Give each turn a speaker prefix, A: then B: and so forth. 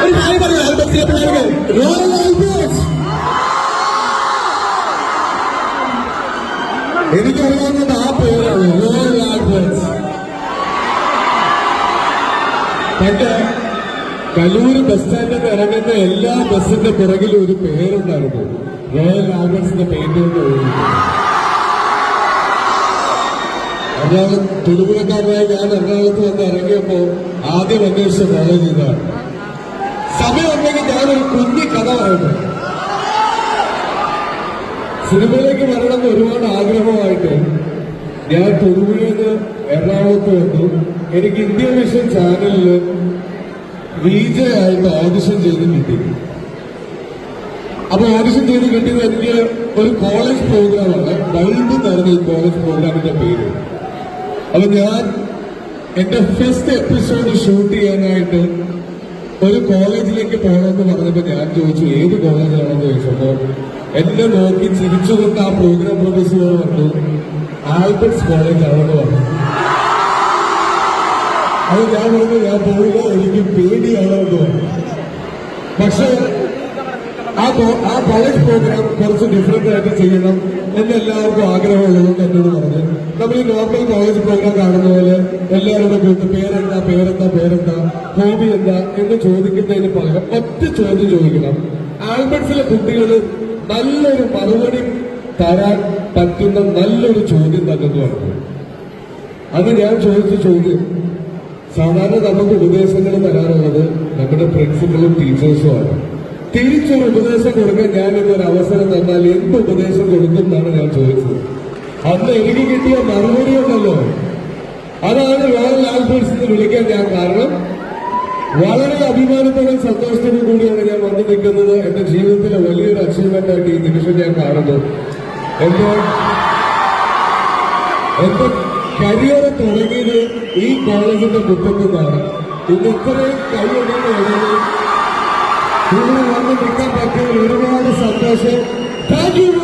A: ഒരു കാര്യം പറയൂ ആൽബർട്സിലെ പിള്ളേർക്ക് റോയൽ ആൽബർട്സ് എനിക്കറിയാവുന്നത് ആ പേരാണ് റോയൽ ആൽബർട്സ് പണ്ട് കലൂര് ബസ് സ്റ്റാൻഡിൽ ഇറങ്ങുന്ന എല്ലാ ബസ്സിന്റെ പിറകിലും ഒരു പേരുണ്ടായിരുന്നു. റോയൽ ആൽബർട്സിന്റെ പേര് കൊണ്ട് എറണാകുളം തൊടുപുഴക്കാരനായ ഞാൻ എറണാകുളത്ത് വന്ന് ഇറങ്ങിയപ്പോ ആദ്യം അന്വേഷിച്ച കോളേജ് ഇതാണ്. സമയം ഉണ്ടെങ്കിൽ ഞാനൊരു കുഞ്ഞി കഥ പറയട്ടെ സിനിമയിലേക്ക് വരണമെന്ന് ഒരുപാട് ആഗ്രഹമായിട്ട് ഞാൻ തൊടുപുഴയിൽ എറണാകുളത്ത് വന്നു. എനിക്ക് ഇന്ത്യ വിഷൻ ചാനലിൽ വിജെ ആയിട്ട് ഓഡിഷൻ ചെയ്ത് കിട്ടി. അപ്പൊ ഓഡിഷൻ ചെയ്ത് കിട്ടിയത് എനിക്ക് ഒരു കോളേജ് പ്രോഗ്രാമാണ് ബൾബ് നടന്ന ഈ കോളേജ് പ്രോഗ്രാമിന്റെ പേര്. അപ്പൊ ഞാൻ എന്റെ ഫസ്റ്റ് എപ്പിസോഡ് ഷൂട്ട് ചെയ്യാനായിട്ട് ഒരു കോളേജിലേക്ക് പോകണമെന്ന് പറഞ്ഞപ്പോ ഞാൻ ചോദിച്ചു ഏത് കോളേജിലാണെന്ന് ചോദിച്ചപ്പോ എന്നെ നോക്കി ചിരിച്ചുകൊണ്ട് ആ പ്രോഗ്രാം പ്രൊഫസറോട് പറഞ്ഞു ആൽബർട്സ് കോളേജ് ആണെന്ന് പറഞ്ഞു. അത് ഞാൻ പറഞ്ഞു ഞാൻ പോവുക എനിക്ക് പേടിയാണെന്ന് പറഞ്ഞു. പക്ഷേ ആ കോളേജ് പ്രോഗ്രാം കുറച്ച് ഡിഫറെന്റ് ആയിട്ട് ചെയ്യണം. എന്ന് എല്ലാവർക്കും ആഗ്രഹമുള്ളതുകൊണ്ട് എന്നോട് പറഞ്ഞു. നമ്മൾ ഈ നോർമൽ കോളേജ് പ്രോഗ്രാം കാണുന്ന പോലെ എല്ലാവരുടെ കൂട്ട് പേരെന്താ പേരെന്താ പേരെന്താ ഹോബി എന്താ എന്ന് ചോദിക്കുന്നതിന് പകരം ഒറ്റ ചോദ്യം ചോദിക്കണം. ആൽബർട്ട്സിലെ കുട്ടികൾ നല്ലൊരു മറുപടി തരാൻ പറ്റുന്ന നല്ലൊരു ചോദ്യം തന്നെ അത് ഞാൻ ചോദിച്ച ചോദ്യം സാധാരണ നമുക്ക് ഉപദേശങ്ങൾ തരാറുള്ളത് നമ്മുടെ പ്രിൻസിപ്പളും ടീച്ചേഴ്സും ടീച്ചേഴ്സുമാണ് തിരിച്ചൊരു ഉപദേശം കൊടുക്കാൻ ഞാൻ ഒരു അവസരം തന്നാൽ എന്ത് ഉപദേശം കൊടുക്കും എന്നാണ് ഞാൻ ചോദിച്ചത്. അന്ന് എനിക്ക് കിട്ടിയ മറുപടി ഉണ്ടല്ലോ. അതാണ് റോയൽ ആൽബേഴ്സ് എന്ന് വിളിക്കാൻ ഞാൻ കാരണം വളരെ അഭിമാനത്തോടും സന്തോഷത്തോടും കൂടിയാണ് ഞാൻ വന്നു നിൽക്കുന്നത്. എന്റെ ജീവിതത്തിലെ വലിയൊരു അച്ചീവ്മെന്റ് ആയിട്ട് ഈ നിമിഷം ഞാൻ കാണുന്നു. എന്റെ എന്റെ കരിയർ തുടങ്ങിയത് ഈ കോളേജിന്റെ മുറ്റത്തു നിന്നാണ് ഇന്ന് ഇത്രയും കൈയടിയുടെ ഇടയിൽ ഇവിടെ വന്ന് നിൽക്കാൻ പറ്റിയതിൽ ഒരുപാട് സന്തോഷം താങ്ക് യു